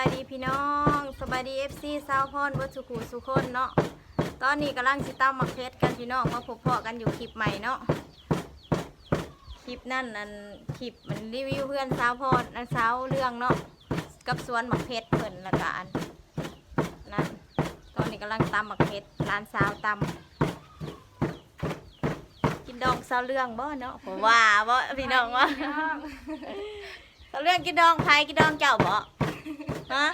บายดีพี่น้องสบายดีเอฟซีซาวพอนวัสุขูสุคนเนาะตอนนี้กำลังสิตั้มมาเพชรกันพี่น้องมาพบพอกันอยู่คลิปใหม่เนาะคลิปนั่นนั่นคลิปมันรีวิวเพื่อนสาวพอนอันสาวเรื่องเนาะกับสวนหมักเพชรเพิ่นละกันนั่นตอนนี้กำลังตำหมักเพชรร้านสาวตำกินดองสาวเรื่องบ่เนาะผมว่าบ่พี่น้องว่าสาวเรื่องกินดองไผกินดองเจ้าบ่ ฮะ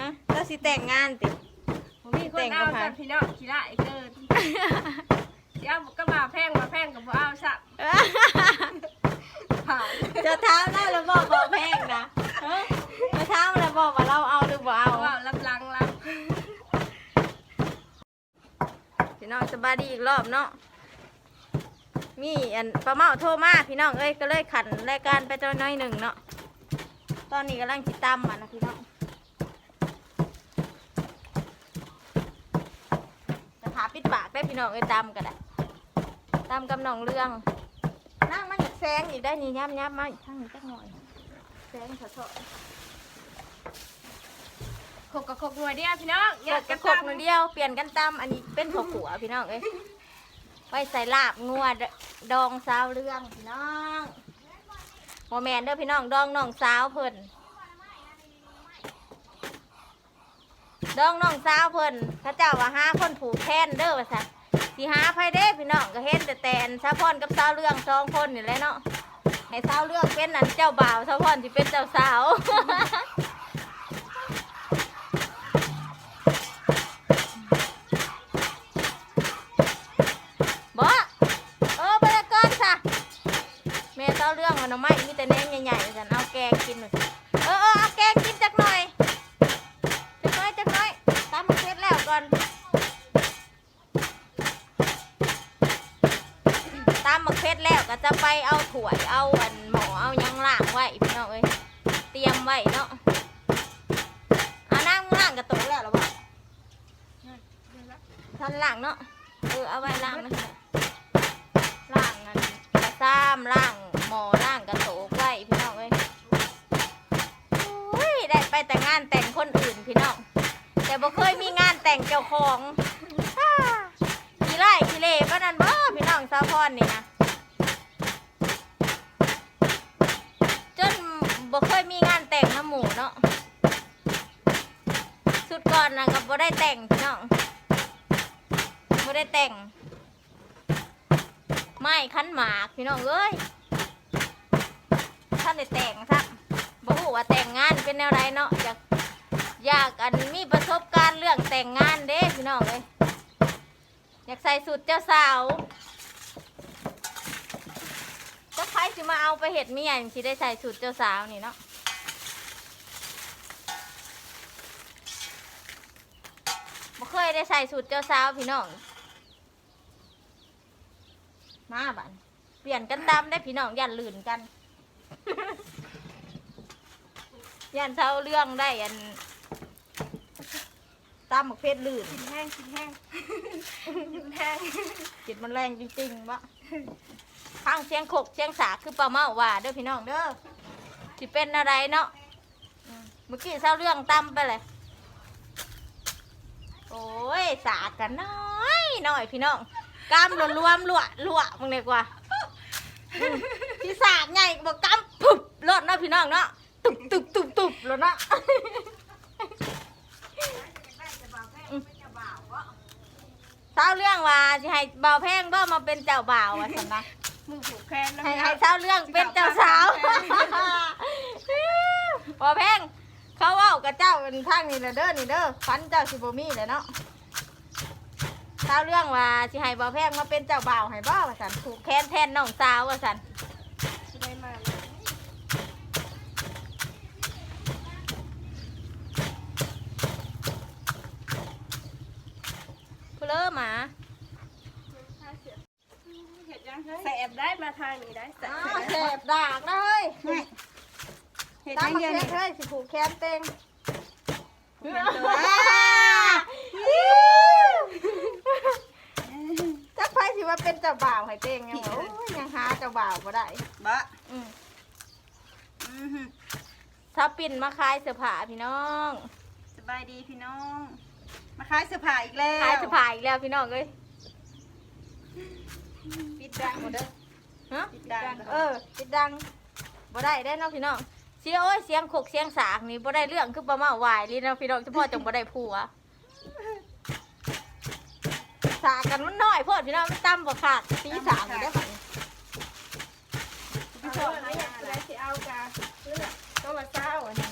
ฮะแล้วสิแต่งงานติ ผมมีคนเอาแต่พี่น้องขี้ละไอ้เกินเดี๋ยวก็มาแพงมาแพงกับบ่เอาซะผ่านจะถามได้แล้วบอกบอกแพงนะฮะจะถามแล้วบอกว่าเราเอาหรือบ่เอาเอา ว่ารับหลังรับพี่น้องสบายดีอีกรอบเนาะ มีอันประเมาโทรมาพี่น้องเอ้ยก็เลยขันรายการไปตัวน้อยหนึ่งเนาะ ตอนนี้กำลังจิตำมันนะพี่น้องจะถาปิดปากได้พี่น้องเอ้ยตำก็ได้ตำกับน้องเรื่องนั่งมันอยากแซงอีกได้นี่ย้ำย้ำมาอีกข้างหนึงจักหน่อยแซงขอโทษขกกับขกหน่วยเดียวพี่น้องอยากกระคกหนึ่งเดียวเปลี่ยนกันตำอันนี้เป็นผักขัวพี่น้องเอ้ยไว้ใส่ลาบงัวดองสาวเรื่องพี่น้อง โมแมนเด้อพี่น้องดองน้องสาวเพิ่นดองน้องสาวเพิ่นพระเจ้าว่าหาคนผูกแทนเด้อว่าสัตสิหาไผเด้พี่น้องก็เห็นแต่แตนสาวพรกับสาวเรื่องสองคนนี่แหละเนาะให้สาวเรื่องเป็นอันเจ้าบ่าวสาวพรที่เป็นเจ้าสาว แกงกินหน่อย แต่งเจ้าของขี้ไล่ขี้เล่ปะนั่นบ่พี่น้องสาวพรนี่นะจนบ่เคยมีงานแต่งน้ำหมูเนาะสุดก่อนนะก็บ่ได้แต่งพี่น้องไม่ได้แต่ง ไม่คั้นหมากพี่น้องเอ้ยท่านได้แต่งครับบอกว่าแต่งงานเป็นแนวไรเนาะอยาก อยากอันมีประสบการณ์เรื่องแต่งงานเด้พี่น้องเลยอยากใส่สุดเจ้าสาวเจ้าใครสิมาเอาไปเห็ดเมียสิได้ใส่สุดเจ้าสาวนี่เนาะบ่เคยได้ใส่สุดเจ้าสาวพี่น้อง มาบันเปลี่ยนกันตามได้พี่น้องยันลื่นกันยันเท่าเรื่องได้อัน ตามหมกเพชรลื่นกินแห้งกินแห้งกินแห้งจิตมันแรงจริงๆวะข้างเชียงขกเชียงสาคือปลาเมาว่าเด้อพี่น้องเด้อสิเป็นอะไรเนาะอืมเมื่อกี้เท่าเรื่องตำไปเลยโอ้ยสาดกันน้อยหน่อยพี่น้องกล้ามรวมๆลวดลวดมึงเลยกว่าพี่สากใหญ่บอกกำปุบรถเนาะพี่น้องเนาะตุบตุบตุบตุบรถเนาะ เศร้าเรื่องว่าจะให้เบาวแพงบ่มาเป็นเจ้าบ่าวว่าสันนะมือผูกแขนให้ให้เศร้าเรื่องเป็นเจ้าสาวบ่าวแพงเขาเว่ากับเจ้าเป็นทางนี่แหละเด้อนี่เด้อฟันเจ้าสิบ่มีเลยเนาะเศร้าเรื่องว่าสิให้บ่าวแพงมาเป็นเจ้าบ่าวให้บ่ว่าสันผูกแขนแทนน้องสาวว่าสัน ได้มา เพลอ หมาแสบได้มาทางนี้ได้แสอ้าวแสบดากนะเฮ้ยเห็ดตามได้มาเยอะเฮ็นี่ดเฮ้ยสิผูกแขนเต็งจักไผสิว่าเป็นเจ้าบ่าวให้เต็งยังโอ้ยยังหาเจ้าบ่าวบ่ได้ บะอืม อือหือสาวปิ่นมาขายเสื้อผ้าพี่น้อง สบายดีพี่น้อง มาขายเสื้อผ้าอีกแล้วขายเสื้อผ้าอีกแล้วพี่น้องเอ้ยปิดดังหมดเด้อฮะปิดดังเออปิดดังบ่ได้ได้อเนาะพี่น้องเสียงโอ้ยเสียงขกเสียงสากนี่บ่ได้เรื่องคือประมาณวายลีเนาะพี่น้องเฉพาะจังบ่ได้ผัวสากกันมันน้อยโพอดพี่น้องมันต่ำบ่ขาดตีสามอยู่ได้อค่ะพี่ชอบหาอยากได้สิเอากาเลือกต้องละเช้าอันนี้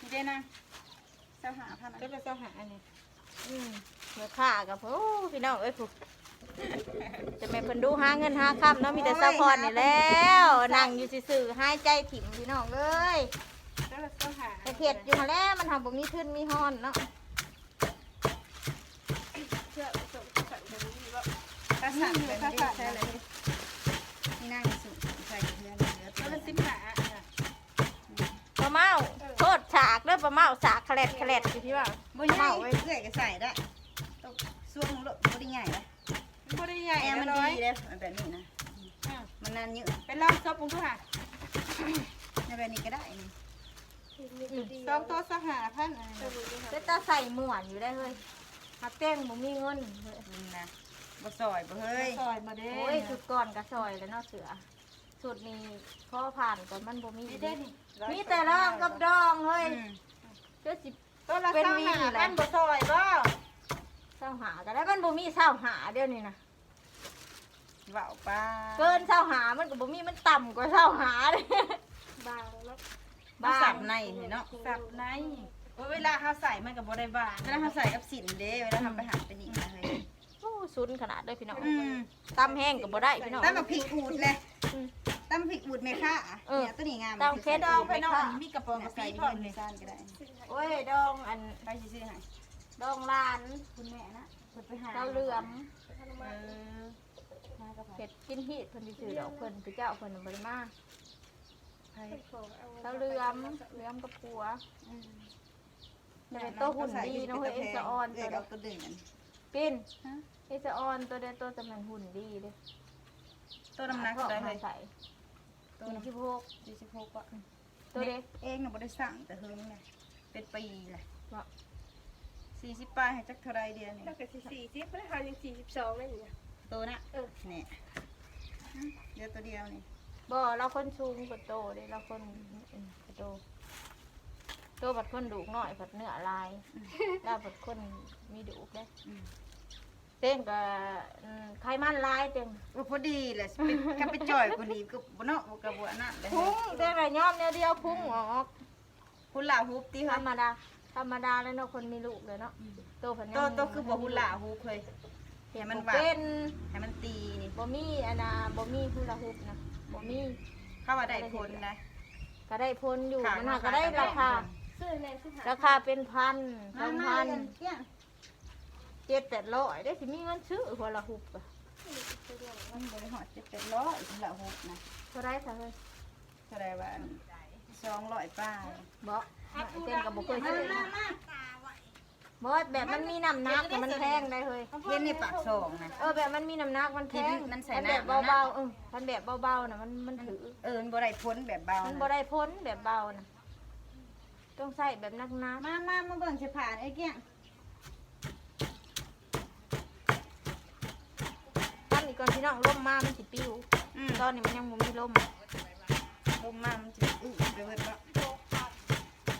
นี่ได้นะเจ้าหาพันก็ละเช้าหาอันนี้อืมเดี๋ยวข้ากับโอ้พี่น้องเอ้ยผูกจะแม่เพิ่นดูหาเงินหาค่ำเนาะมีแต่ซัพพอร์ตนี่แล้วนั่งอยู่ซื่อๆหายใจถิ่มพี่น้องเอ้ยก็ละเช้าหาแต่เข็ดอยู่หั่นแหล้วมันทำบ่มีขึ้นมีฮ้อนเนาะเชื่อส่งสั่งตรงนี้ว่าถ้าสั่งนี่เป็นค่าไม่ฝาได้กใช่ใช่เลเลยยนี่นั่งสุดใส่เพื่อนเหลือก็ตัวละละสิสิบบหาปลาเมาโทษ ฉากเด้อปลาเมาสากแคลดแคลดอยู่ที่ว่าบ่ใหญ่เอื้อยก็ใส่ได้ต้องส่วงลูกบ่ได้ใหญ่เลยไม่ได้ใหญ่แอร์มันดีเลยแบบนี้นะมันนานยืดเป็นรอบซบปุ้งทุกหาในแบบนี้ก็ได้นี่สองตัวสหาพันอันนี้เป็นตาใส่หมวนอยู่ได้เฮ้ยหักเต้งบ่มีเงินเฮ้ยนะบ่ซอยบ่เฮ้ยซอยมาเด้โอ้ยชุดก่อนกระซอยแล้วเนาะเสือ สุดนี้พ่อผ่านก่อนมันบ่มีไม่ได้นี่มีแต่ร่องกับดองเฮ้ยอืมเจ้าสิตัวละเช้าหาพันบ่ซอยบ่เศร้าหาก็ได้มันบ่มีเศร้าหาเดี๋ยวนี้นะเว้าป้าเกินเศร้าหามันก็บ่มีมันต่ำกว่าเศร้าหาเลยบางแล้วบ้าสับในนี่เนาะสับในว่าเวลาเขาใส่มันกับบ่ได้บ้าเวลาเขาใส่กับสินเด้เวลาทำไปหาไปนี่นะเฮ้ยโอ้ ซุนขนาดเลยพี่น้องอืมตำแห้งก็บ่ได้พี่น้อง ตั้มมาพริกอูดเลยอืมตั้มพริกอูดเมค่าเออเนี่ยตัวนี้งามตำเค็ดดดอองงไปไปนนออนนมีกระป๋องกระใส่พร้อมเลย ซ่านก็ได้โอ้ยดองอันไปซื้อๆให้ดองลานคุณแม่นะเพิ่นไปหาเจ้าเหลือมเออมากับไผเผ็ดกินฮีดเพิ่นสิซื้อดอกเพิ่นไปเจ้าเพิ่นน่ะบ่ได้มาไผเจ้าเหลือมเหลือมกับปัวอืมแต่เป็นตัวหุ่นดีเนาะเฮ้ยเอ็นสะออนเอ้ยเอาตัวดึงอันปินฮะ ไอสะออนตัวเดียวตัวจะมันหุ่นดีเด้ตัวน้ำหนักเท่าได้เลเลยยใส่ตัวตัวน้ำที่พกยี่สิบหกอะตัวเด็กเองน่ะบ่ได้สั่งแต่เฮิงเลยเป็นปีแหละว่าสี่สิบปลายให้จักเท่าไรเดียวนี่แล้วก็สี่สี่สิบไม่ได้เขายังสี่สิบสองเลยเนี่ยตัวน่ะเออเนี่ยอืมเดี๋ยวตัวเดียวนี่บ่เราคนสูงกว่าโตเด้เราคนอืมกว่าโตโตบัดคนดุหน่อยบัดเนื้อลายแล้วบัดคนมีดุเด้อืมเต้นก็อืมไขมันลายเต็มว่าพอดีแหละสิเป็นกันไปจ่อยกว่านี้ก็บ่เนาะบ่กระบวนนั่นเลยพุงเต้นไรย่อมเดียวเดียวพุงออกหุ่นหลาฮุบติธเฮ้รยรมดาธรรมดาแล้วเนาะคนมีลูกเลยเนาะโตผันยังโตโตคือบ่หุ่นหลาฮุบเฮ้ยเห็นมัมันนหวาน เป็นให้มันตีนี่บ่มีอันน่ะบ่มีฮูลาฮุปนะบ่มี เข้าว่าได้ผลนะ ก็ได้พ้นอยู่ค่ะมันน่ะก็ได้ราคาซื้อในซื้อหาราคาเป็นพันสมาองมาพันเรียนเที่ยง เจ็ดแปดร้อยได้สิมีเงินซื้อหัวละหุบอะมันบ่ได้ฮอด7 800หุ่นหลาฮุบนะเท่าไรซะเฮ้ยเท่าใดว่า200ป้ายบ่เต้นกับบ่เคยมาซื้อมามาบ่แบบมันมีน้ำหนักแต่มันแพงได้เฮ้ยเห็นในปากซองนะเออแบบมันมีน้ำหนักมันแพงที่มันใส่แบบน้ำเบาๆเออมันแบบเบาๆน่ะมันมันถือเออมันบ่ได้ผลแบบเบา มันนะบ่ได้พ้นแบบเบาน่ะต้องใส่แบบนักหนามามามาเบิ่งสิผ่านไอ้เกี้ยง ตั้งอี กก่อนพี่น้องล่มมามันสิปิ้วอืม ตอนนี้มันยังบ่มีลมลงมามันสิอื้อไปเบิดบ่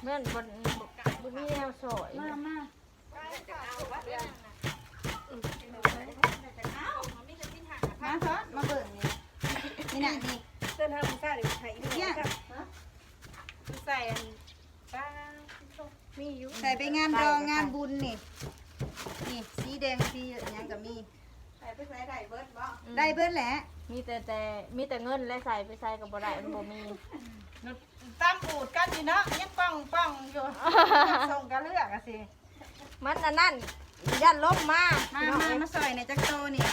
เมื่อนบนบนมีแนวสอยมามามาซอสมาเบิ่งนี่นี่น่ะนี่เส้นทางมันซ่าหรือไทยเกี้ยงใส่อันป้ามีอยู่ใส่ไปงานดองงานบุญนี่นี่สีแดงสีหยังก็มี ใส่ไปใส่ได้เบิดบ่ได้เบิดแหละมีแต่แต่มีแต่เงินและใส่ไปใส่กับบ่ได้มันบ่มีตามปูดกันอยู่เนาะยังป้องป้องอยู่ส่งกันเลือกอะสิมันอันนั้นยันลมมามาพี่น้องมาเอ้ยมาซอยในจักโตนี่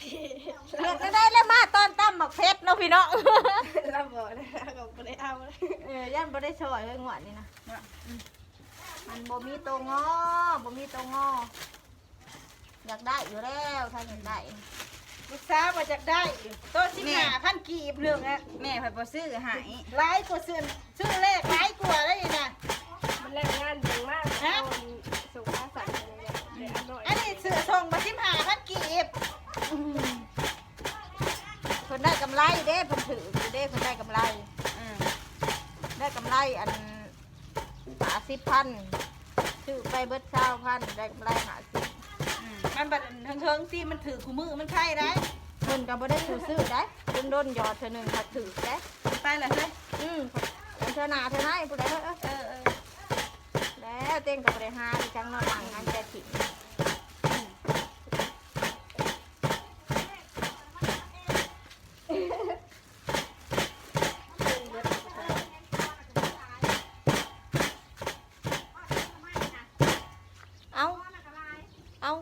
เฮ็ดได้แล้วมาตอนตั้มหมักเพชรเนาะพี่น้องเราบอกนะเราไม่ได้เอาเลยเออยันบ่ได้ช่วยเอ้ยงวดนี่นะอืมมันบ่มีตัวงอบ่มีตัวงอ อยากได้อยู่แล้วถ้าอยากได้ลูกสาวมาจากได้โตัวสิบห้าพันกีบเรื่องอะแม่ไปบ่ซื้อใหายหลายกว่าซื้อซื้อเลขหลายกว่าได้นี่นะมันแรงงานเยอะมากคนสุขภาพสัตว์อะไรเนี่ยเดี๋ยวอร่อยอันนี้ซื้อส่งมาสิบห้าพันกีบเพิ่นได้กำไรเด้เพิ่นถืออยู่เด้เพิ่นได้กำไรอืมได้กำไรอันหาสิบพันซื้อไปเบิดเช้าพันได้กำไรหาสิบ มันบัดเทิงๆที่มันถือคู่มือมันใช่ได้เพิ่นก็บ่ได้ซื้อซื้อได้เพิ่นโดนหยอดเท่อหนึงถ้าถือได้ไปเลยเฮ้ยอืมเธอหนาเธอไหนผู้ใดเฮ้ยเออเออแล้วเต้งก็บ่ได้หาดิจังเนอนหลังอันแต่ถิ่น เอาเอา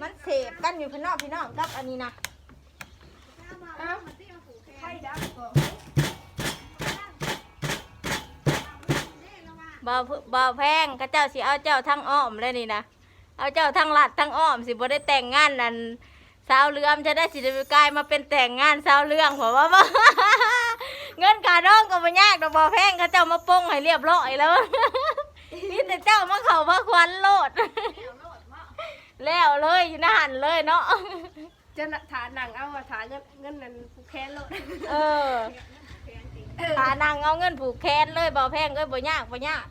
มันเสพ กันอยู่พี่น้องพี่น้องกับอันนี้นะไข่ดักก็บ่าวบ่าวแพงก็เจ้าสิเอาเจ้าทั้งอ้อมเลยนี่นะเอาเจ้าทั้งหลัดทั้งอ้อมสิบ่ได้แต่งงานนั่นสาวเรือมจะได้สิได้กลายมาเป็นแต่งงานสาวเรื่องเพราะว่าเงินขาน้องก็บ่ยากดอกบ่าวแพงก็เจ้ามาปงให้เรียบร้อยแล้วนี่แต่เจ้ามาเข้ามาควันโลด แล้วเลยอยู่ในหันเลยเนาะ จะฐานหนังเอาฐานเงินนั้นผูกแขนโลดเออหานางเอาเงินผูกแขนเลยบ่แพงเอ้ยบ่ยากบ่ยาก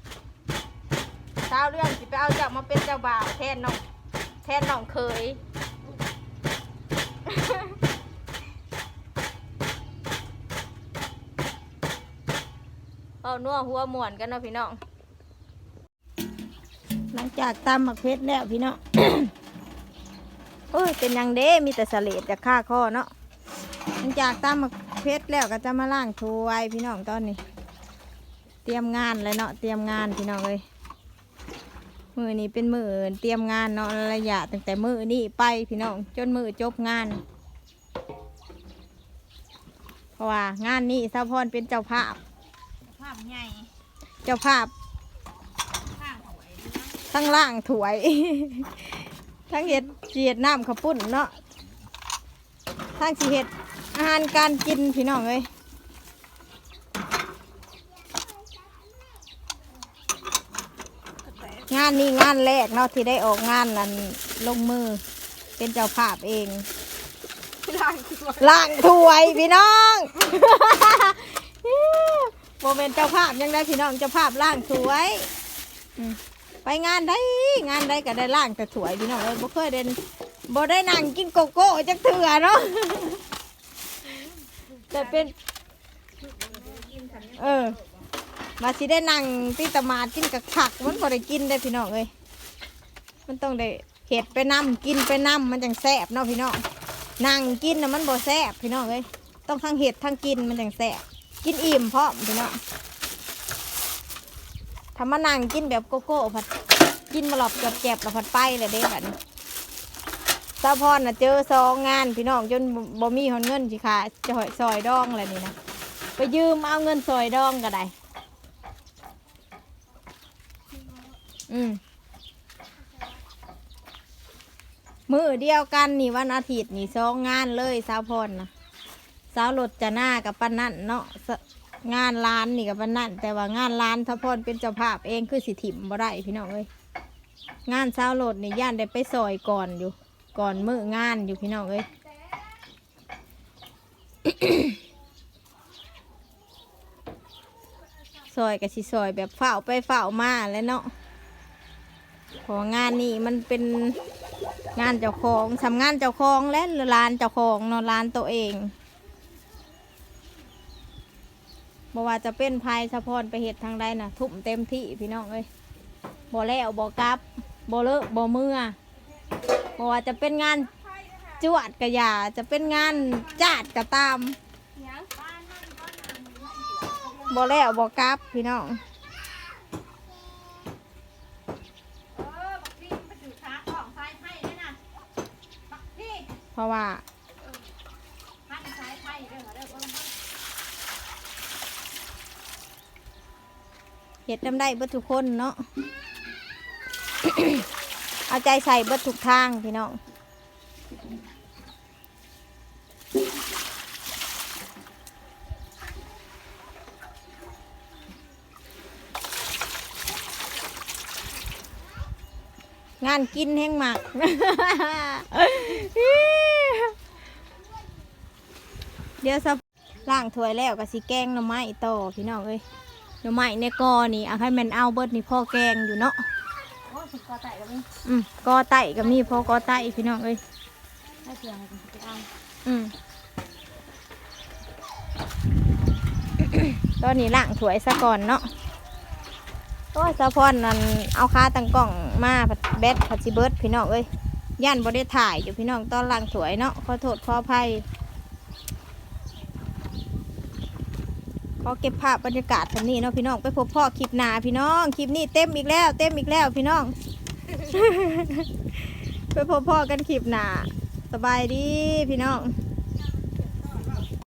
เช้าเรื่องสิไปเอาเจ้ามาเป็นเจ้าบ่าวแทนน้องแทนน้องเคย เอานัวหัวหมวนกันเนาะพี่น้อง หลังจากตำหมักเพชรแล้วพี่น้อง โอ้ยเป็นหยังเด้มีแต่สะเลดจากค่าข้อเนาะหลังจากตำมะเพชรแล้วก็จะมาล้างถ้วยพี่น้องตอนนี้ เตรียมงานเลยเนาะเตรียมงานพี่น้องเลยมือนี้เป็นมือเตรียมงานเนาะระยะตั้งแต่มือนี้ไปพี่น้องจนมือจบงาน เพราะว่างานนี้สาวพรเป็นเจ้าภาพ ภาพใหญ่เจ้าภาพข้างหวยทั้งล่างถวย ทั้งเห็ดเจียดน้ำข้าวปุ้นเนาะทั้งสีเห็ดอาหารการกินพี่น้องเลยงานนี้งานแรกเนาะที่ได้ออกงานนั้นลงมือเป็นเจ้าภาพเองล่างถวยพี่น้องโมเมนเจ้าภาพยังได้พี่น้องเจ้าภาพล่างถวยอืม ไปงานได้งานได้ก็ได้ล่างแต่ถวยพี่น้องเอ้ยบ่เคยเดินบ่ได้นั่งกินโกโก้จักเถื่อเนาะแต่เป็น เออ มาสิได้นั่งที่ตมาดกินกับผักมันพอได้กินได้พี่น้องเอ้ยมันต้องได้เห็ดไปน้ำกินไปน้ำมันจังแซ่บเนาะพี่น้องนั่งกินนะมันบ่แซ่บพี่น้องเอ้ยต้องทั้งเห็ดทั้งกินมันจังแซ่บกินอิ่มพร้อมพี่น้อง ถ้ามานั่งกินแบบโกโก้ผัดกินมาหลอบเกับแกบแล้วผัดไปเลยเด้แบบนี้สาวพรน่ะเจอซองงานพี่น้องจนบ่มีหอนเงินสิค่ะจะหอยซอยดองอะไรนี่นะไปยืมเอาเงินซอยดองก็ได้อืมมือเดียวกันนี่วันอาทิตย์นี่สองงานเลยสาวพรนะสาวรถจะหน้ากับปานนั่นเนาะ งานร้านนี่กับปานนั่นแต่ว่างานร้านสาวพรเป็นเจ้าภาพเองคือสิถิมบ่ได้พี่น้องเอ้ยงานสาวรถนี่ย่านได้ไปซอยก่อนอยู่ ก่อนมืองานอยู่พี่น้องเอ้ยซอยกับสิซอยแบบเฝ้าไปเฝ้ามาแล้วเนาะเพองานนี้มันเป็นงานเจ้าของทำงานเจ้าของและร้านเจ้าของเนาะร้านตัวเอง บอกว่าจะเป็นภายสะพอนไปเหตุทางใดนะทุ่มเต็มที่พี่น้องเอ้ยบ่แล้วบ่กลับบ่เลอะบ่เมื่อบอกว่าจะเป็นงานจวดกระยาจะเป็นงานจาดกระตามบ่แล้วบ่กลับพี่น้องเออบักพี่ไปถือขาของสายไพ่ด้วยนะบักพี่ เพราะว่า พันสายไพ่เด้อเด้อเบิ่งเบิ่ง เหห็ดน้ำได้เบิดทุกคนเนาะ เอาใจใส่เบิดทุกทางพี่น้องงานกินแห้งหมัก เดี๋ยวสักล่างถ้วยแล้วก็สิแกงหน่อไม้ต่อพี่น้องเอ้ย หน่อไม้ในกอนี่เอาให้มันเอาเบิดนี่พ่อแกงอยู่เนาะโอ้ยกอไต่ก็มีอืมกอไตกับมีพ่อกอไตพี่น้องเอ้ยให้เพียงให้ไปเอาอืมตอนนี้ล่างถ้วยซะก่อนเนาะโอ้ยสะพอนนั่นเอาคาตั้งกล่องมาผัดแบตผัดซิเบิร์ดพี่น้องเอ้ยย่านบ่ได้ถ่ายอยู่พี่น้องตอนล่างถ้วยเนาะขอโทษขออภัย อเก็บภาพบรรยากาศทันนี้เนาะพี่น้องไปพบพ่อคลิปหนาพี่น้องคลิปนี้เต็มอีกแล้ว เต็มอีกแล้วพี่น้อง ไปพบพ่อกันคลิปหนาสบายดีพี่น้อง